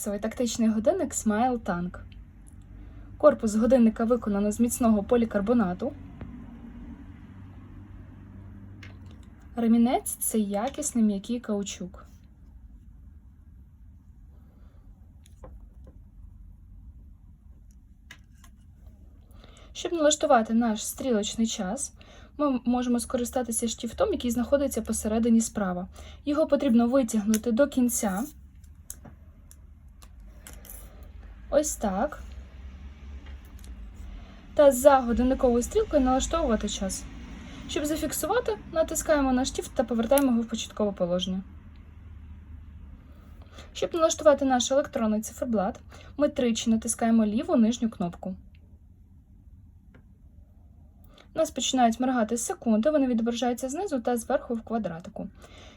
кварцевий тактичний годинник Smile Tank. Корпус годинника виконано з міцного полікарбонату. Ремінець це якісний м'який каучук. Щоб налаштувати наш стрілочний час, ми можемо скористатися штифтом, який знаходиться посередині справа. Його потрібно витягнути до кінця. Ось так. Та за годинниковою стрілкою налаштовувати час. Щоб зафіксувати, натискаємо на штифт та повертаємо його в початкове положення. Щоб налаштувати наш електронний циферблат, ми тричі натискаємо ліву нижню кнопку. У нас починають моргати секунди, вони відображаються знизу та зверху в квадратику.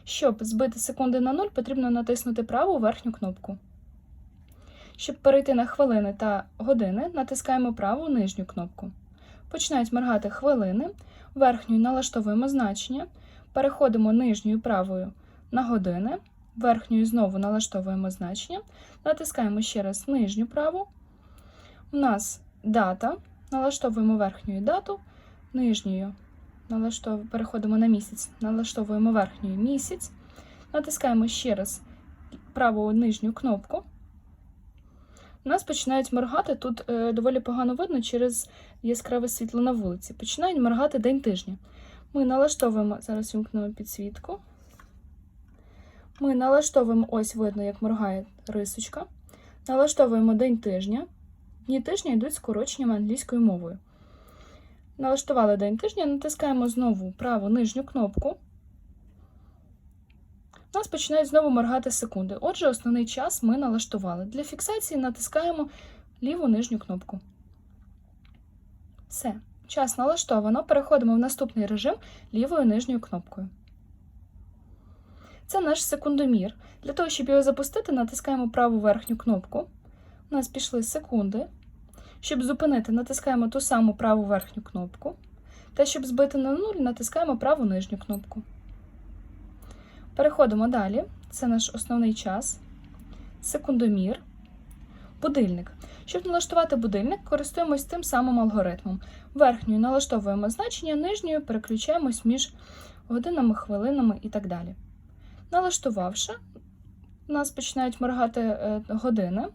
Щоб збити секунди на 0, потрібно натиснути праву верхню кнопку. Щоб перейти на хвилини та години, натискаємо праву нижню кнопку. Починають моргати хвилини, верхньою налаштовуємо значення, переходимо нижньою правою на години, верхньою знову налаштовуємо значення, натискаємо ще раз нижню праву. У нас дата, налаштовуємо верхньою дату, нижньою налаштов... переходимо на місяць, налаштовуємо верхньою місяць, натискаємо ще раз праву нижню кнопку. У нас починають моргати. Тут е, доволі погано видно через яскраве світло на вулиці. Починають моргати день тижня. Ми налаштовуємо, зараз вімкнемо підсвітку. Ми налаштовуємо, ось видно, як моргає рисочка. Налаштовуємо день тижня. Дні тижня йдуть скороченнями англійською мовою. Налаштували день тижня, натискаємо знову праву нижню кнопку. Нас починають знову моргати секунди. Отже, основний час ми налаштували. Для фіксації натискаємо ліву нижню кнопку. Все. Час налаштовано. Переходимо в наступний режим лівою нижньою кнопкою. Це наш секундомір. Для того, щоб його запустити, натискаємо праву верхню кнопку. У нас пішли секунди. Щоб зупинити, натискаємо ту саму праву верхню кнопку. Та щоб збити на нуль, натискаємо праву нижню кнопку. Переходимо далі. Це наш основний час. Секундомір. Будильник. Щоб налаштувати будильник, користуємось тим самим алгоритмом. Верхньою налаштовуємо значення, нижньою переключаємось між годинами, хвилинами і так далі. Налаштувавши, у нас починають моргати е, години.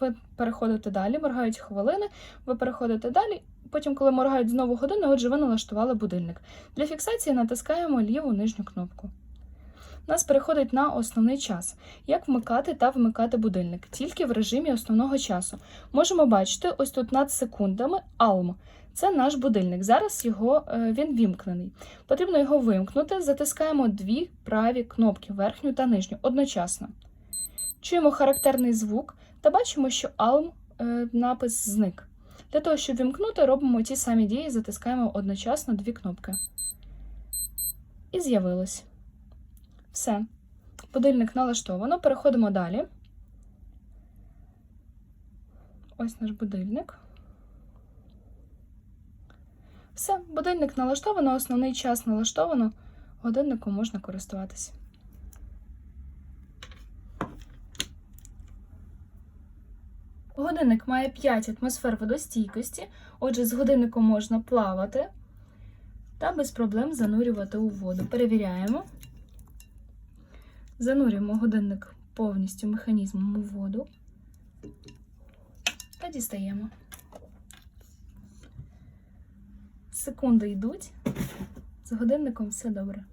Ви переходите далі, моргають хвилини, ви переходите далі. Потім, коли моргають знову години, отже, ви налаштували будильник. Для фіксації натискаємо ліву нижню кнопку. Нас переходить на основний час. Як вмикати та вмикати будильник тільки в режимі основного часу. Можемо бачити, ось тут над секундами ALM. Це наш будильник. Зараз його, е, він вімкнений. Потрібно його вимкнути. Затискаємо дві праві кнопки верхню та нижню одночасно. Чуємо характерний звук та бачимо, що ALM е, напис зник. Для того, щоб вімкнути, робимо ті самі дії, затискаємо одночасно дві кнопки. І з'явилось. Все. Будильник налаштовано. Переходимо далі. Ось наш будильник. Все, будильник налаштовано, основний час налаштовано. Годинником можна користуватися. Годинник має 5 атмосфер водостійкості, отже, з годинником можна плавати та без проблем занурювати у воду. Перевіряємо. Занурюємо годинник повністю механізмом у воду та дістаємо. Секунди йдуть, з годинником все добре.